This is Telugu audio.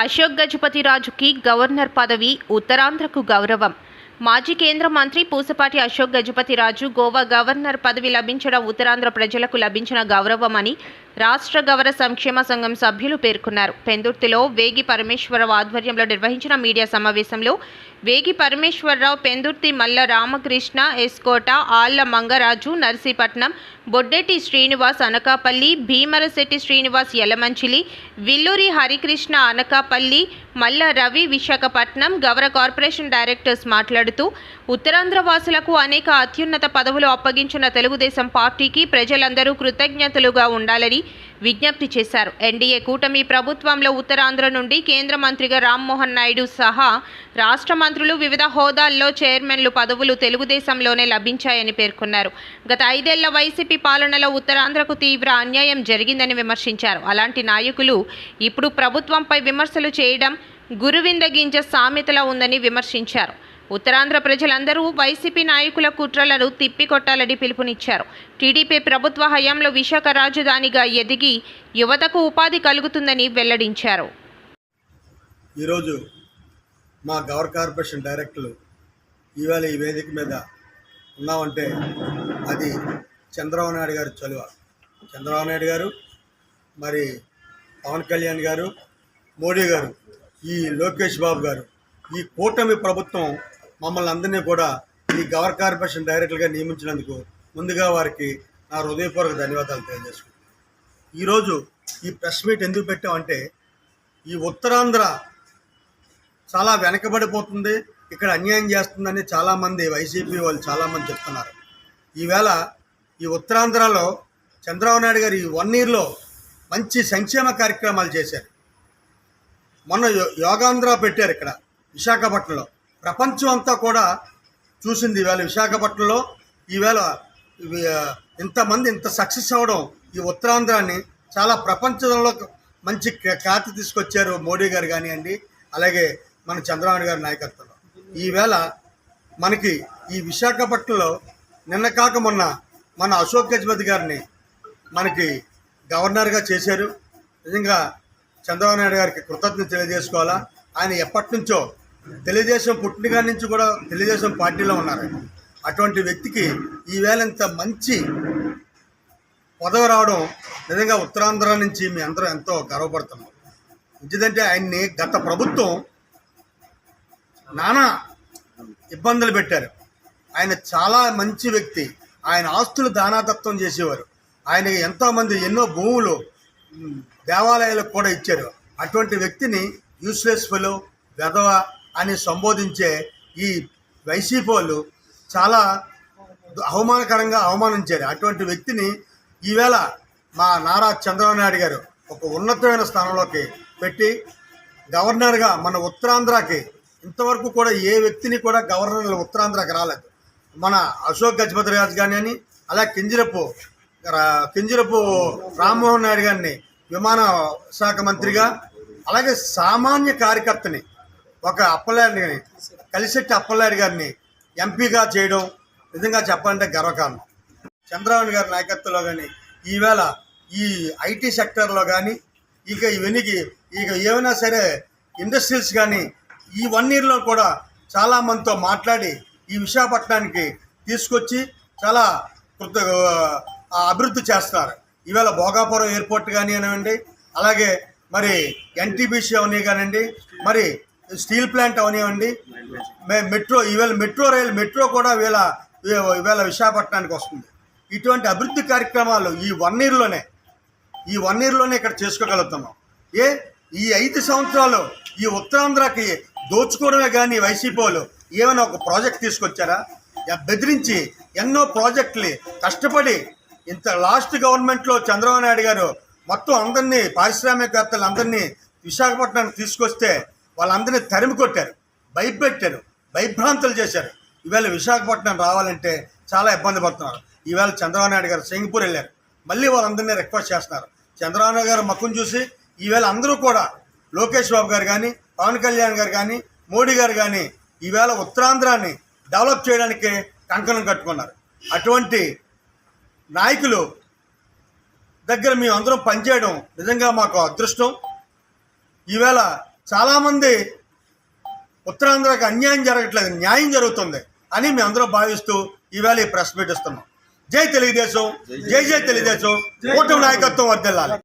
అశోక్ గజపతి రాజుకి గవర్నర్ పదవి ఉత్తరాంధ్రకు గౌరవం. మాజీ కేంద్ర మంత్రి పూసపాటి అశోక్ గజపతి రాజు గోవా గవర్నర్ పదవి లభించడం ఉత్తరాంధ్ర ప్రజలకు లభించిన గౌరవమని రాష్ట్ర గవర సంక్షేమ సంఘం సభ్యులు పేర్కొన్నారు. పెందుర్తిలో వేగి పరమేశ్వరరావు ఆధ్వర్యంలో నిర్వహించిన మీడియా సమావేశంలో వేగి పరమేశ్వరరావు పెందుర్తి మల్ల రామకృష్ణ ఎస్కోట ఆళ్ళ మంగరాజు నర్సీపట్నం బొడ్డెట్టి శ్రీనివాస్ అనకాపల్లి భీమరశెట్టి శ్రీనివాస్ యలమంచిలి విల్లూరి హరికృష్ణ అనకాపల్లి మల్ల రవి విశాఖపట్నం గవర కార్పొరేషన్ డైరెక్టర్స్ మాట్లాడుతూ ఉత్తరాంధ్ర వాసులకు అనేక అత్యున్నత పదవులు అప్పగించిన తెలుగుదేశం పార్టీకి ప్రజలందరూ కృతజ్ఞతలుగా ఉండాలని విజ్ఞప్తి చేశారు. ఎన్డీఏ కూటమి ప్రభుత్వంలో ఉత్తరాంధ్ర నుండి కేంద్ర మంత్రిగా రామ్మోహన్ నాయుడు సహా రాష్ట్ర మంత్రులు వివిధ హోదాల్లో చైర్మన్లు పదవులు తెలుగుదేశంలోనే లభించాయని పేర్కొన్నారు. గత ఐదేళ్ళ వైసీపీ పాలనలో ఉత్తరాంధ్రకు తీవ్ర అన్యాయం జరిగిందని విమర్శించారు. అలాంటి నాయకులు ఇప్పుడు ప్రభుత్వంపై విమర్శలు చేయడం గురువింద గింజ సామెతలా ఉందని విమర్శించారు. ఉత్తరాంధ్ర ప్రజలందరూ వైసీపీ నాయకుల కుట్రలను తిప్పికొట్టాలని పిలుపునిచ్చారు. టీడీపీ ప్రభుత్వ హయాంలో విశాఖ రాజధానిగా ఎదిగి యువతకు ఉపాధి కలుగుతుందని వెల్లడించారు. ఈరోజు మా గవర్ కార్పొరేషన్ డైరెక్టర్లు ఈవేళ ఈ వేదిక మీద ఉన్నామంటే అది చంద్రబాబు నాయుడు గారు చలువ. చంద్రబాబు నాయుడు గారు మరి పవన్ కళ్యాణ్ గారు మోడీ గారు ఈ లోకేష్ బాబు గారు ఈ కూటమి ప్రభుత్వం మమ్మల్ని అందరినీ కూడా ఈ గవర్ కార్పొరేషన్ డైరెక్టర్గా నియమించినందుకు ముందుగా వారికి నా హృదయపూర్వక ధన్యవాదాలు తెలియజేసుకుంటున్నాను. ఈరోజు ఈ ప్రెస్ మీట్ ఎందుకు పెట్టామంటే ఈ ఉత్తరాంధ్ర చాలా వెనకబడిపోతుంది ఇక్కడ అన్యాయం చేస్తుందని చాలామంది వైసీపీ వాళ్ళు చాలామంది చెప్తున్నారు. ఈవేళ ఈ ఉత్తరాంధ్రలో చంద్రబాబు నాయుడు గారు ఈ వన్ ఇయర్లో మంచి సంక్షేమ కార్యక్రమాలు చేశారు. మొన్న యోగాంధ్ర పెట్టారు ఇక్కడ విశాఖపట్నంలో. ప్రపంచం అంతా కూడా చూసింది ఈవేళ విశాఖపట్నంలో. ఈవేళ ఇంతమంది ఇంత సక్సెస్ అవ్వడం ఈ ఉత్తరాంధ్రాన్ని చాలా ప్రపంచంలో మంచి ఖ్యాతి తీసుకొచ్చారు మోడీ గారు కానివ్వండి అలాగే మన చంద్రబాబు గారి నాయకత్వంలో. ఈవేళ మనకి ఈ విశాఖపట్నంలో నిన్న కాక మొన్న మన అశోక్ గజపతి గారిని మనకి గవర్నర్గా చేశారు. నిజంగా చంద్రబాబు నాయుడు గారికి కృతజ్ఞత తెలియజేసుకోవాలా. ఆయన ఎప్పటి నుంచో తెలుగుదేశం పుట్టిన నుంచి కూడా తెలుగుదేశం పార్టీలో ఉన్నారు. అటువంటి వ్యక్తికి ఈవేళ ఇంత మంచి పదవి రావడం నిజంగా ఉత్తరాంధ్ర నుంచి మీ అందరూ ఎంతో గర్వపడుతున్నాం. ఎందుకంటే ఆయన్ని గత ప్రభుత్వం నానా ఇబ్బందులు పెట్టారు. ఆయన చాలా మంచి వ్యక్తి. ఆయన ఆస్తులు దానాతత్వం చేసేవారు. ఆయన ఎంతోమంది ఎన్నో భూములు దేవాలయాలకు కూడా ఇచ్చారు. అటువంటి వ్యక్తిని యూస్లెస్ ఫెలో వెధవ అని సంబోధించే ఈ వైసీపీ వాళ్ళు చాలా అవమానకరంగా అవమానించారు. అటువంటి వ్యక్తిని ఈవేళ మా నారా చంద్రబాబు నాయుడు గారు ఒక ఉన్నతమైన స్థానంలోకి పెట్టి గవర్నర్గా మన ఉత్తరాంధ్రకి ఇంతవరకు కూడా ఏ వ్యక్తిని కూడా గవర్నర్ ఉత్తరాంధ్రకి రాలేదు. మన అశోక్ గజపతి రాజు కానీ అలా కింజరపు కింజిరపు కింజరపు రామ్మోహన్ నాయుడు గారిని విమాన శాఖ మంత్రిగా అలాగే సామాన్య కార్యకర్తని ఒక అప్పలారిని కలిసెట్టి అప్పలారి గారిని ఎంపీగా చేయడం నిజంగా చెప్పాలంటే గర్వకారణం. చంద్రబాబు గారి నాయకత్వంలో కానీ ఈవేళ ఈ ఐటీ సెక్టర్లో కానీ ఇక ఇవన్నీ ఇక ఏమైనా సరే ఇండస్ట్రీస్ కానీ ఈ వన్ ఇయర్లో కూడా చాలామందితో మాట్లాడి ఈ విశాఖపట్నానికి తీసుకొచ్చి చాలా కృత అభివృద్ధి చేస్తున్నారు. ఈవేళ భోగాపురం ఎయిర్పోర్ట్ కానివ్వండి అలాగే మరి ఎన్టీబీసీ అవన్నీ కానివ్వండి మరి స్టీల్ ప్లాంట్ అవనివ్వండి మెట్రో ఈవేళ మెట్రో రైలు మెట్రో కూడా వీళ్ళ ఈవేళ విశాఖపట్నానికి వస్తుంది. ఇటువంటి అభివృద్ధి కార్యక్రమాలు ఈ వన్ ఇయర్లోనే ఈ వన్ ఇయర్లోనే ఇక్కడ చేసుకోగలుగుతున్నాం. ఏ ఈ ఐదు సంవత్సరాలు ఈ ఉత్తరాంధ్రకి దోచుకోవడమే కానీ వైసీపీ ఏమైనా ఒక ప్రాజెక్ట్ తీసుకొచ్చారా? బెదిరించి ఎన్నో ప్రాజెక్టులు కష్టపడి ఇంత లాస్ట్ గవర్నమెంట్లో చంద్రబాబు నాయుడు గారు మొత్తం అందరినీ పారిశ్రామికవేత్తలు అందరినీ విశాఖపట్నానికి తీసుకొస్తే వాళ్ళందరినీ తరిమి కొట్టారు భయపెట్టారు భయభ్రాంతులు చేశారు. ఈవేళ విశాఖపట్నం రావాలంటే చాలా ఇబ్బంది పడుతున్నారు. ఈవేళ చంద్రబాబు నాయుడు గారు సింగపూర్ వెళ్ళారు. మళ్ళీ వాళ్ళందరినీ రిక్వెస్ట్ చేస్తున్నారు. చంద్రబాబు నాయుడు గారు మక్కును చూసి ఈవేళ అందరూ కూడా లోకేష్ బాబు గారు కానీ పవన్ కళ్యాణ్ గారు కానీ మోడీ గారు కానీ ఈవేళ ఉత్తరాంధ్రాన్ని డెవలప్ చేయడానికి కంకణం కట్టుకున్నారు. అటువంటి నాయకులు దగ్గర మేము అందరం పనిచేయడం నిజంగా మాకు అదృష్టం. ఈవేళ చాలామంది ఉత్తరాంధ్రకి అన్యాయం జరగట్లేదు న్యాయం జరుగుతుంది అని మేము అందరూ భావిస్తూ ఈవేళ ఈ ప్రెస్ మీట్ ఇస్తున్నాం. జై తెలుగుదేశం జై జై తెలుగుదేశం కూటమి నాయకత్వం వర్దిల్లాలి